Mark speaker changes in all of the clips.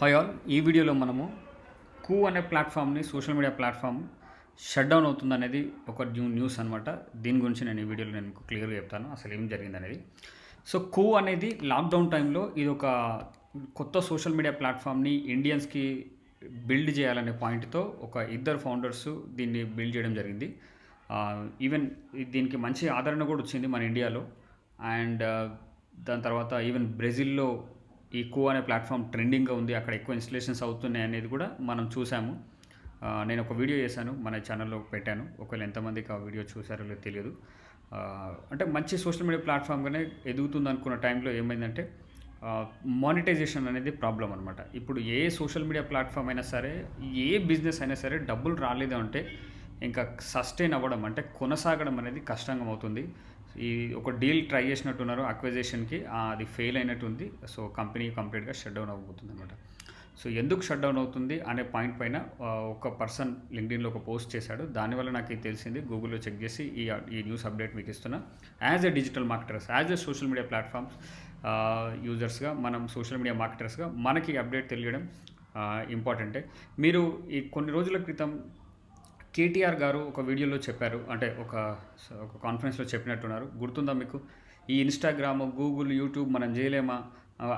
Speaker 1: Hi all. ఈ వీడియోలో మనము కూ అనే ప్లాట్ఫామ్ని social media platform shut down అవుతుంది అనేది ఒక న్యూ న్యూస్ అనమాట దీని గురించి నేను ఈ వీడియోలో నేను మీకు క్లియర్గా చెప్తాను. అసలు ఏం జరిగింది అనేది సో కూ అనేది లాక్డౌన్ టైంలో ఇది ఒక కొత్త సోషల్ మీడియా ప్లాట్ఫామ్ని ఇండియన్స్కి బిల్డ్ చేయాలనే పాయింట్తో ఒక ఇద్దరు ఫౌండర్స్ దీన్ని బిల్డ్ చేయడం జరిగింది. ఈవెన్ దీనికి మంచి ఆదరణ కూడా వచ్చింది మన ఇండియాలో. అండ్ దాని తర్వాత ఈవెన్ బ్రెజిల్లో ఈకో అనే ప్లాట్ఫామ్ ట్రెండింగ్గా ఉంది అక్కడ ఎక్కువ ఇన్స్టలేషన్స్ అవుతున్నాయి అనేది కూడా మనం చూసాము. నేను ఒక వీడియో చేశాను మన ఛానల్లో పెట్టాను. ఒకవేళ ఎంతమందికి ఆ వీడియో చూసారో లేదో తెలియదు. అంటే మంచి సోషల్ మీడియా ప్లాట్ఫామ్గానే ఎదుగుతుంది అనుకున్న టైంలో ఏమైందంటే మానిటైజేషన్ అనేది ప్రాబ్లం అనమాట ఇప్పుడు ఏ సోషల్ మీడియా ప్లాట్ఫామ్ అయినా సరే ఏ బిజినెస్ అయినా సరే డబ్బులు రాలేదు అంటే ఇంకా సస్టైన్ అవ్వడం అంటే కొనసాగడం అనేది కష్టంగా అవుతుంది. ఈ ఒక డీల్ ట్రై చేసినట్టున్నారు అక్విజేషన్కి అది ఫెయిల్ అయినట్టుంది సో కంపెనీ కంప్లీట్గా షట్ డౌన్ అవ్వబోతుంది అనమాట సో ఎందుకు షట్ డౌన్ అవుతుంది అనే పాయింట్ పైన ఒక పర్సన్ లింక్డ్ఇన్లో ఒక పోస్ట్ చేశాడు. దానివల్ల నాకు ఇది తెలిసింది. గూగుల్లో చెక్ చేసి ఈ ఈ న్యూస్ అప్డేట్ మీకు ఇస్తున్నా. As a digital marketers as a social media platforms యూజర్స్గా మనం సోషల్ మీడియా మార్కెటర్స్గా మనకి అప్డేట్ తెలియడం ఇంపార్టెంటే మీరు ఈ కొన్ని రోజుల క్రితం కేటీఆర్ గారు ఒక వీడియోలో చెప్పారు అంటే ఒక ఒక కాన్ఫరెన్స్లో చెప్పినట్టున్నారు. గుర్తుందా మీకు? ఈ ఇన్స్టాగ్రామ్ గూగుల్ యూట్యూబ్ మనం చేయలేమా?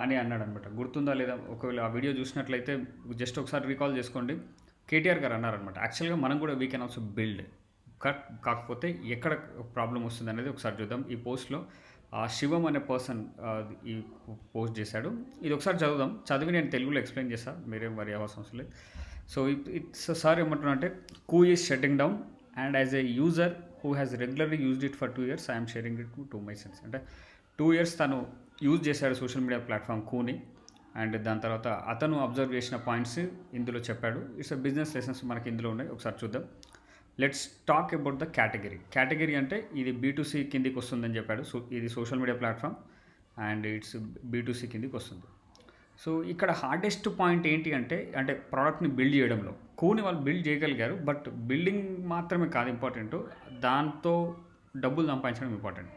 Speaker 1: అని అన్నాడు అనమాట గుర్తుందా లేదా? ఒకవేళ ఆ వీడియో చూసినట్లయితే జస్ట్ ఒకసారి రీకాల్ చేసుకోండి. కేటీఆర్ గారు అన్నారనమాట. యాక్చువల్గా మనం కూడా we can also build cut కాకపోతే ఎక్కడ ప్రాబ్లం వస్తుంది అనేది ఒకసారి చూద్దాం. ఈ పోస్ట్లో ఆ శివం అనే పర్సన్ ఈ పోస్ట్ చేశాడు. ఇది ఒకసారి చదువుదాం. చదివి నేను తెలుగులో ఎక్స్ప్లెయిన్ చేస్తాను మీరేం మరి అవసరం లేదు. సో ఇట్స్ సార్ ఏమంటున్నా అంటే Koo is shutting down and as a user who has regularly used it for two years I'm sharing it to my sense అంటే టూ ఇయర్స్ తను యూజ్ చేశాడు సోషల్ మీడియా ప్లాట్ఫామ్ కూని and దాని తర్వాత అతను observe చేసిన పాయింట్స్ ఇందులో చెప్పాడు. ఇట్స్ బిజినెస్ లెసన్స్ మనకి ఇందులో ఉన్నాయి. ఒకసారి చూద్దాం. Let's talk about the category category అంటే ఇది బీటూసీ కిందికి వస్తుందని చెప్పాడు. సో ఇది social media platform and it's B to C కిందికి వస్తుంది. సో ఇక్కడ హార్డెస్ట్ పాయింట్ ఏంటి అంటే అంటే ప్రోడక్ట్ని బిల్డ్ చేయడంలో. కూని వాళ్ళు బిల్డ్ చేయగలిగారు బట్ బిల్డింగ్ మాత్రమే కాదు ఇంపార్టెంట్ దాంతో డబ్బులు సంపాదించడం ఇంపార్టెంట్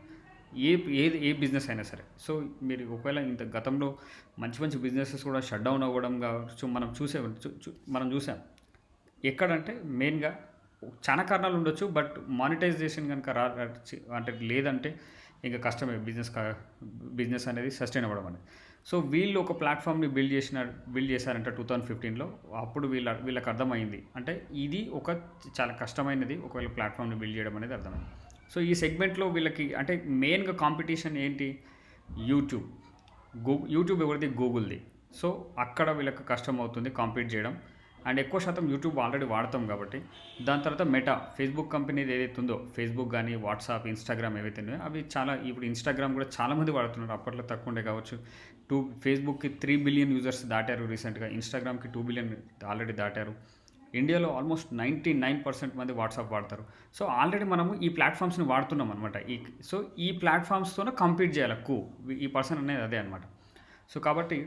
Speaker 1: ఏ ఏది ఏ బిజినెస్ అయినా సరే. సో మీరు ఒకవేళ ఇంత గతంలో మంచి మంచి బిజినెసెస్ కూడా షట్ డౌన్ అవ్వడం కావచ్చు మనం చూసే చూ- చూ- మనం చూసాం. ఎక్కడంటే మెయిన్గా చాలా కారణాలు ఉండొచ్చు బట్ మానిటైజేషన్ కనుక రా అంటే లేదంటే ఇంకా కష్టమే బిజినెస్ బిజినెస్ అనేది సస్టైన్ అవ్వడం అనేది. సో వీళ్ళు ఒక ప్లాట్ఫామ్ని బిల్డ్ చేసిన బిల్డ్ చేశారంట టూ థౌజండ్ ఫిఫ్టీన్లో. అప్పుడు వీళ్ళ వీళ్ళకి అర్థమైంది. అంటే ఇది ఒక చాలా కష్టమైనది ఒకవేళ ప్లాట్ఫామ్ని బిల్డ్ చేయడం అనేది అర్థమైంది. సో ఈ సెగ్మెంట్లో వీళ్ళకి అంటే మెయిన్గా కాంపిటీషన్ ఏంటి? యూట్యూబ్. గూ యూట్యూబ్ ఎవరిది? గూగుల్ది. సో అక్కడ వీళ్ళకి కష్టం అవుతుంది కాంపీట్ చేయడం. అండ్ ఎక్కువ శాతం యూట్యూబ్ ఆల్రెడీ వాడతాం కాబట్టి. దాని తర్వాత మెటా ఫేస్బుక్ కంపెనీది ఏదైతే ఉందో ఫేస్బుక్ కానీ వాట్సాప్ ఇన్స్టాగ్రామ్ ఏవైతే ఉన్నాయో అవి చాలా ఇప్పుడు ఇన్స్టాగ్రామ్ కూడా చాలామంది వాడుతున్నారు. అప్పట్లో తక్కువ ఉండే కావచ్చు. టూ ఫేస్బుక్కి త్రీ బిలియన్ యూజర్స్ దాటారు రీసెంట్గా ఇన్స్టాగ్రామ్కి టూ బిలియన్ ఆల్రెడీ దాటారు. ఇండియాలో ఆల్మోస్ట్ నైంటీ నైన్ పర్సెంట్ మంది వాట్సాప్ వాడతారు. సో ఆల్రెడీ మనము ఈ ప్లాట్ఫామ్స్ని వాడుతున్నాం అనమాట ఈ సో ఈ ప్లాట్ఫామ్స్తోనే కంపీట్ చేయాలి కూ ఈ పర్సన్ అనేది అదే అనమాట సో కాబట్టి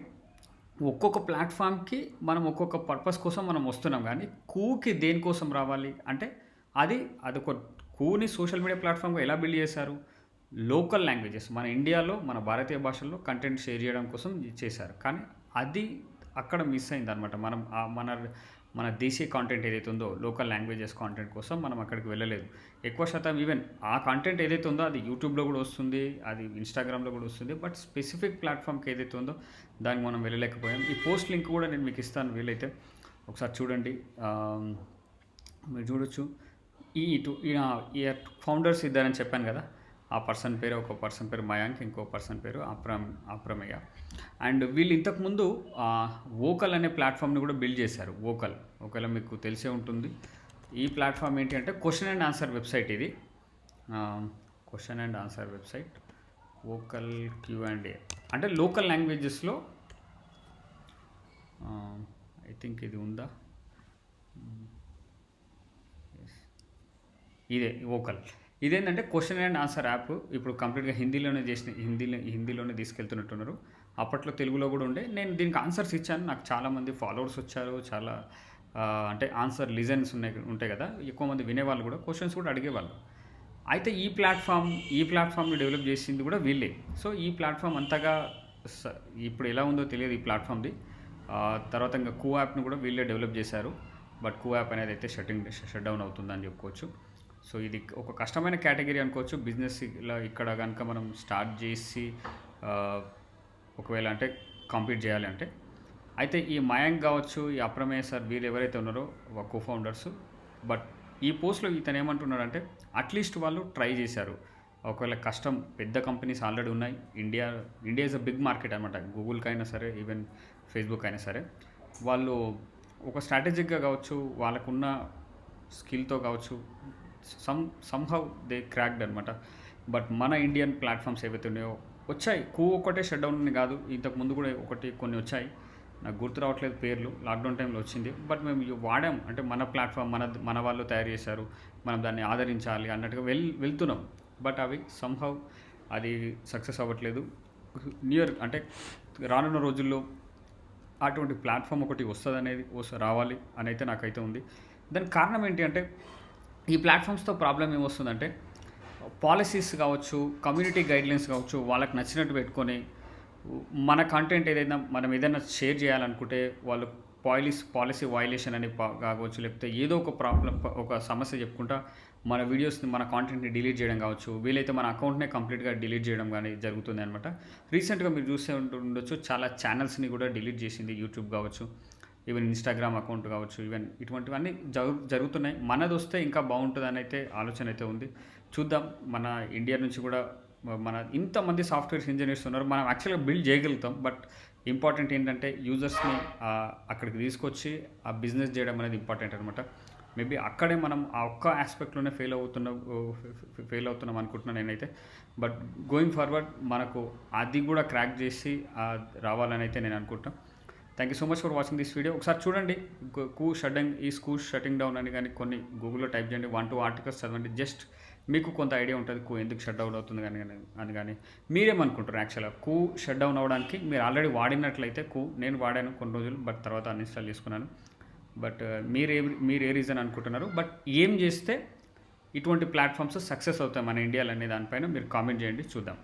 Speaker 1: ఒక్కొక్క ప్లాట్ఫామ్కి మనం ఒక్కొక్క పర్పస్ కోసం మనం వస్తున్నాం కానీ కూకి దేనికోసం రావాలి? అంటే అది అది ఒక కూని సోషల్ మీడియా ప్లాట్ఫామ్గా ఎలా బిల్డ్ చేశారు? లోకల్ లాంగ్వేజెస్ మన ఇండియాలో మన భారతీయ భాషల్లో కంటెంట్ షేర్ చేయడం కోసం చేశారు. కానీ అది అక్కడ మిస్ అయింది అనమాట మనం మన మన దేశీయ కాంటెంట్ ఏదైతే ఉందో లోకల్ లాంగ్వేజెస్ కాంటెంట్ కోసం మనం అక్కడికి వెళ్ళలేదు. ఎక్కువ శాతం ఈవెన్ ఆ కాంటెంట్ ఏదైతే ఉందో అది యూట్యూబ్లో కూడా వస్తుంది అది ఇన్స్టాగ్రామ్లో కూడా వస్తుంది. బట్ స్పెసిఫిక్ ప్లాట్ఫామ్కి ఏదైతే ఉందో దానికి మనం వెళ్ళలేకపోయాం. ఈ పోస్ట్ లింక్ కూడా నేను మీకు ఇస్తాను వీలైతే. ఒకసారి చూడండి. మీరు చూడొచ్చు. ఈ ఇటు ఈ ఫౌండర్స్ ఇద్దరని చెప్పాను కదా. ఆ పర్సన్ పేరు ఒక పర్సన్ పేరు మయాంక్ ఇంకో పర్సన్ పేరు అప్రమ్ అప్రమయ్య. అండ్ వీళ్ళు ఇంతకుముందు వోకల్ అనే ప్లాట్ఫామ్ని కూడా బిల్డ్ చేశారు వోకల్. ఒకవేళ మీకు తెలిసే ఉంటుంది. ఈ ప్లాట్ఫామ్ ఏంటి అంటే క్వశ్చన్ అండ్ ఆన్సర్ వెబ్సైట్ ఇది. Question and answer website Vokal Q and A. అంటే లోకల్ లాంగ్వేజెస్లో ఐ థింక్ ఇది ఉందా? ఇదే వోకల్. ఇదేంటంటే క్వశ్చన్ అండ్ ఆన్సర్ యాప్ ఇప్పుడు కంప్లీట్గా హిందీలోనే చేసిన హిందీలో హిందీలోనే తీసుకెళ్తున్నట్టున్నారు. అప్పట్లో తెలుగులో కూడా ఉండే. నేను దీనికి ఆన్సర్స్ ఇచ్చాను. నాకు చాలామంది ఫాలోవర్స్ వచ్చారు. చాలా అంటే ఆన్సర్ లిజన్స్ ఉన్నాయి ఉంటాయి కదా. ఎక్కువ మంది వినేవాళ్ళు కూడా క్వశ్చన్స్ కూడా అడిగేవాళ్ళు. అయితే ఈ ప్లాట్ఫామ్ ఈ ప్లాట్ఫామ్ని డెవలప్ చేసింది కూడా వీళ్ళే. సో ఈ ప్లాట్ఫామ్ అంతగా స- ఇప్పుడు ఎలా ఉందో తెలియదు ఈ ప్లాట్ఫామ్ది తర్వాత ఇంకా కూ యాప్ని కూడా వీళ్ళే డెవలప్ చేశారు. బట్ కూ యాప్ అనేది అయితే షట్టింగ్ షట్ డౌన్ అవుతుందని చెప్పుకోవచ్చు. సో ఇది ఒక కష్టమైన కేటగిరీ అనుకోవచ్చు. బిజినెస్ ఇలా ఇక్కడ కనుక మనం స్టార్ట్ చేసి ఒకవేళ అంటే కంప్లీట్ చేయాలి అంటే. అయితే ఈ మయాంక్ కావచ్చు ఈ అప్రమేయ సార్ వీళ్ళు ఎవరైతే ఉన్నారో కో ఫౌండర్స్ బట్ ఈ పోస్ట్లో ఇతను ఏమంటున్నాడంటే అట్లీస్ట్ వాళ్ళు ట్రై చేశారు. ఒకవేళ కష్టం పెద్ద కంపెనీస్ ఆల్రెడీ ఉన్నాయి. India India is a big market అనమాట గూగుల్కి అయినా సరే ఈవెన్ ఫేస్బుక్ అయినా సరే వాళ్ళు ఒక స్ట్రాటజిక్గా కావచ్చు వాళ్ళకున్న స్కిల్తో కావచ్చు సమ్ సమ్హౌ దే క్రాక్డ్ అనమాట బట్ మన ఇండియన్ ప్లాట్ఫామ్స్ ఏవైతే ఉన్నాయో వచ్చాయి. కూ ఒకటే షట్ డౌన్ అని కాదు. ఇంతకు ముందు కూడా ఒకటి కొన్ని వచ్చాయి. నాకు గుర్తు రావట్లేదు పేర్లు. లాక్డౌన్ టైంలో వచ్చింది. బట్ మేము వాడాం. అంటే మన ప్లాట్ఫామ్ మన మన వాళ్ళు తయారు చేశారు. మనం దాన్ని ఆదరించాలి అన్నట్టుగా వెల్ వెళ్తున్నాం. బట్ అవి సంహవ్ అది సక్సెస్ అవ్వట్లేదు. నియర్ అంటే రానున్న రోజుల్లో అటువంటి ప్లాట్ఫామ్ ఒకటి వస్తుంది అనేది వస్త రావాలి అని అయితే నాకైతే ఉంది. దానికి కారణం ఏంటి అంటే ఈ ప్లాట్ఫామ్స్తో ప్రాబ్లం ఏమొస్తుందంటే పాలసీస్ కావచ్చు కమ్యూనిటీ గైడ్లైన్స్ కావచ్చు వాళ్ళకి నచ్చినట్టు పెట్టుకొని మన కంటెంట్ ఏదైనా మనం ఏదైనా షేర్ చేయాలనుకుంటే వాళ్ళు పాలిస్ పాలసీ వైలేషన్ అని కావచ్చు లేకపోతే ఏదో ఒక ప్రాబ్లం ఒక సమస్య చెప్పుకుంటా మన వీడియోస్ని మన కాంటెంట్ని డిలీట్ చేయడం కావచ్చు వీలైతే మన అకౌంట్నే కంప్లీట్గా డిలీట్ చేయడం కానీ జరుగుతుంది అనమాట రీసెంట్గా మీరు చూసే ఉండొచ్చు చాలా ఛానల్స్ని కూడా డిలీట్ చేసింది యూట్యూబ్ కావచ్చు. ఈవెన్ ఇన్స్టాగ్రామ్ అకౌంట్ కావచ్చు ఈవెన్ ఇటువంటివన్నీ జరు జరుగుతున్నాయి. మనది వస్తే ఇంకా బాగుంటుందని అయితే ఆలోచన అయితే ఉంది. చూద్దాం మన ఇండియా నుంచి కూడా మన ఇంతమంది సాఫ్ట్వేర్ ఇంజనీర్స్ ఉన్నారు. మనం యాక్చువల్గా బిల్డ్ చేయగలుగుతాం బట్ ఇంపార్టెంట్ ఏంటంటే యూజర్స్ని అక్కడికి తీసుకొచ్చి ఆ బిజినెస్ చేయడం అనేది ఇంపార్టెంట్ అనమాట మేబీ అక్కడే మనం ఆ ఒక్క ఆస్పెక్ట్లోనే ఫెయిల్ అవుతున్న ఫెయిల్ అవుతున్నాం అనుకుంటున్నాను నేనైతే. బట్ గోయింగ్ ఫార్వర్డ్ మనకు అది కూడా క్రాక్ చేసి రావాలని అయితే నేను అనుకుంటాను thank you so much for watching this video ఒకసారి చూడండి. కూ షట్టింగ్ ఈ స్కూ షట్టింగ్ డౌన్ అని కానీ కొన్ని గూగుల్లో టైప్ చేయండి. వన్ టూ ఆర్టికల్స్ చదవండి. జస్ట్ మీకు కొంత ఐడియా ఉంటుంది. కూ ఎందుకు షట్ డౌన్ అవుతుంది కానీ అని కానీ. మీరేమనుకుంటారు యాక్చువల్గా కూ షట్ డౌన్ అవ్వడానికి మీరు ఆల్రెడీ వాడినట్లయితే కూ నేను వాడాను కొన్ని రోజులు బట్ తర్వాత అన్ఇన్స్టాల్ చేసుకున్నాను. బట్ uh, మీరే మీరు ఏ రీజన్ అనుకుంటున్నారు? బట్ ఏం చేస్తే ఇటువంటి ప్లాట్ఫామ్స్ సక్సెస్ అవుతాయి మన ఇండియాలో అనే దానిపైన మీరు కామెంట్ చేయండి. చూద్దాం.